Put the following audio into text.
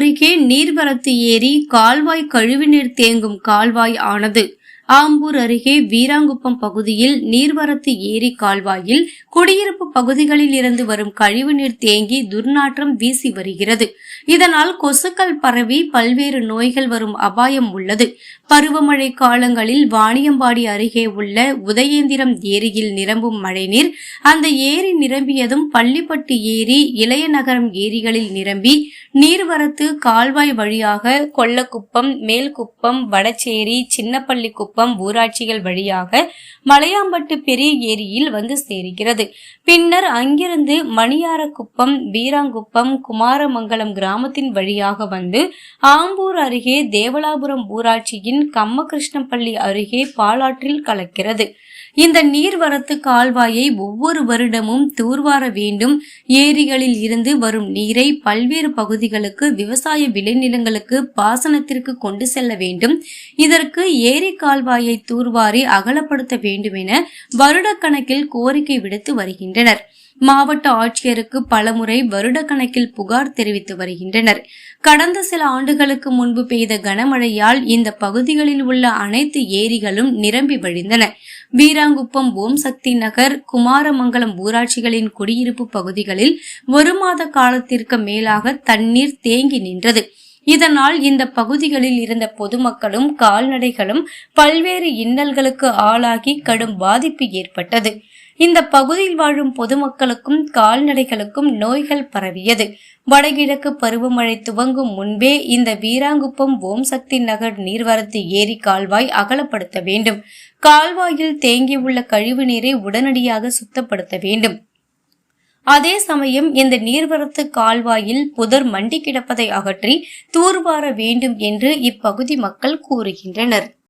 அருகே நீர்வரத்து ஏரி கால்வாய் கழிவுநீர் தேங்கும் கால்வாய் ஆனது. ஆம்பூர் அருகே வீராங்குப்பம் பகுதியில் நீர்வரத்து ஏரி கால்வாயில் குடியிருப்பு பகுதிகளில் இருந்து வரும் கழிவுநீர் தேங்கி துர்நாற்றம் வீசி வருகிறது. இதனால் கொசுக்கள் பரவி பல்வேறு நோய்கள் வரும் அபாயம் உள்ளது. பருவமழை காலங்களில் வாணியம்பாடி அருகே உள்ள உதயேந்திரம் ஏரியில் நிரம்பும் மழைநீர் அந்த ஏரி நிரம்பியதும் பள்ளிப்பட்டு ஏரி இளையநகரம் ஏரிகளில் நிரம்பி நீர்வரத்து கால்வாய் வழியாக கொல்லக்குப்பம் மேல்குப்பம் வடச்சேரி சின்னப்பள்ளி குப்பம் ஊராட்சிகள் வழியாக மலையாம்பட்டு பெரிய ஏரியில் வந்து சேருகிறது. பின்னர் அங்கிருந்து மணியாரக்குப்பம் வீராங்குப்பம் குமாரமங்கலம் கிராமத்தின் வழியாக வந்து ஆம்பூர் அருகே தேவலாபுரம் ஊராட்சியின் கம்மகிருஷ்ணப்பள்ளி அருகே பாலாற்றில் கலக்கிறது. இந்த நீர்வரத்து கால்வாயை ஒவ்வொரு வருடமும் தூர்வார வேண்டும். ஏரிகளில் இருந்து வரும் நீரை பல்வேறு பகுதிகளுக்கு விவசாய விளைநிலங்களுக்கு பாசனத்திற்கு கொண்டு செல்ல வேண்டும். இதற்கு ஏரி கால்வாய் தூர்வாரி அகலப்படுத்த வேண்டும் என வருடக்கணக்கில் கோரிக்கை விடுத்து வருகின்றனர். மாவட்ட ஆட்சியருக்கு பலமுறை வருடக்கணக்கில் புகார் தெரிவித்து வருகின்றனர். கடந்த சில ஆண்டுகளுக்கு முன்பு பெய்த கனமழையால் இந்த பகுதிகளில் உள்ள அனைத்து ஏரிகளும் நிரம்பி வழிந்தன. வீராங்குப்பம் ஓம் சக்தி நகர் குமாரமங்கலம் ஊராட்சிகளின் குடியிருப்பு பகுதிகளில் ஒரு மாத காலத்திற்கு மேலாக தண்ணீர் தேங்கி நின்றது. இதனால் இந்த பகுதிகளில் இருந்த பொதுமக்களும் கால்நடைகளும் பல்வேறு இன்னல்களுக்கு ஆளாகி கடும் பாதிப்பு ஏற்பட்டது. இந்த பகுதியில் வாழும் பொதுமக்களுக்கும் கால்நடைகளுக்கும் நோய்கள் பரவியது. வடகிழக்கு பருவமழை துவங்கும் முன்பே இந்த வீராங்குப்பம் ஓம் சக்தி நகர் நீர்வரத்து ஏரி கால்வாய் அகலப்படுத்த வேண்டும். கால்வாயில் தேங்கியுள்ள கழிவு நீரை உடனடியாக சுத்தப்படுத்த வேண்டும். அதே சமயம் இந்த நீர்வரத்து கால்வாயில் புதர் மண்டி கிடப்பதை அகற்றி தூர்வார வேண்டும் என்று இப்பகுதி மக்கள் கூறுகின்றனர்.